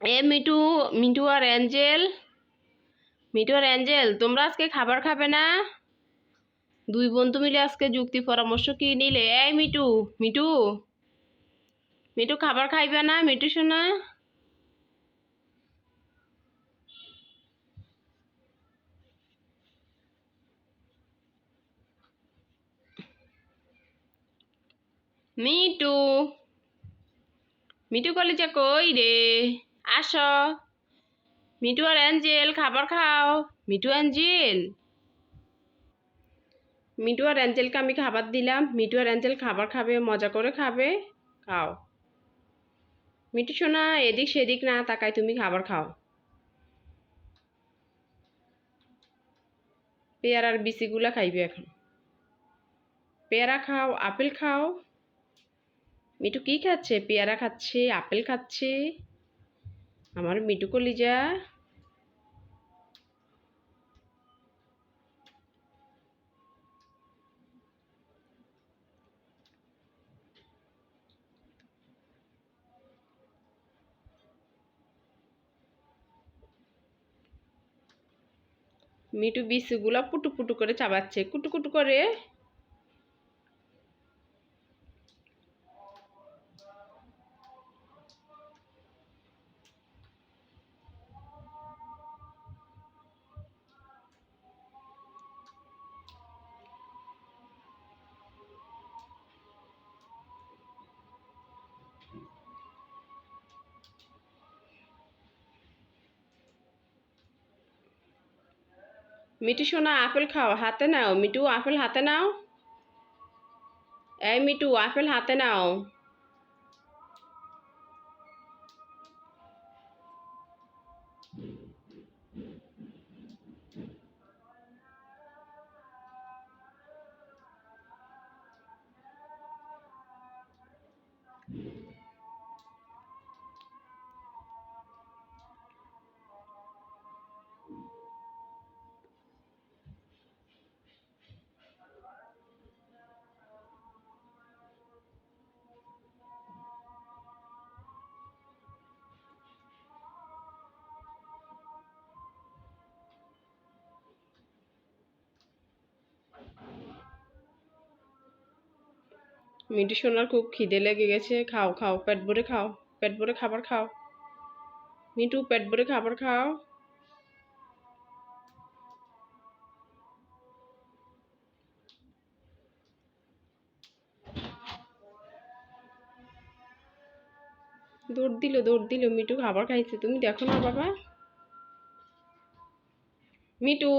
এ মিটু মিটু আর অ্যাঞ্জেল। মিটু আর অ্যাঞ্জেল, তোমরা আজকে খাবার খাবে না? দুই বন্ধু মিলে আজকে যুক্তি পরামর্শ কি নিলে? এই মিটু মিটু মিটু খাবার খাইবে না? মিটু শোনা। মিটু মিটু কলেজা কই রে? আসো। মিটু আর অ্যাঞ্জেল, খাবার খাও। মিটু অ্যাঞ্জেল। মিটু আর অ্যাঞ্জেলকে আমি খাবার দিলাম। মিটু আর অ্যাঞ্জেল খাবার খাবে, মজা করে খাবে। খাও। মিটু সোনা এদিক সেদিক না তাকায় তুমি খাবার খাও। পেয়ারার বিচিগুলা খাইবে এখন। পেয়ারা খাও, আপেল খাও। মিটু কি খাচ্ছে? পেয়ারা খাচ্ছে, আপেল খাচ্ছে। আমার মিটু কলিজা। মিটু বিচুগুলা পুটু পুটু করে চাবাচ্ছে কুটু কুটু করে। মিটু সোনা আপেল খাও, হাতে নাও। মিটু আপেল হাতে নাও। এই মিটু আপেল হাতে নাও। মিটু সোনার খুব খিদে লেগে গেছে। খাও খাও, পেট ভরে খাও, পেট ভরে খাবার খাও। মিটু পেট ভরে খাবার খাও। দৌড় দিল দৌড় দিল মিটু খাবার খাইছে। তুমি দেখো না বাবা। মিটু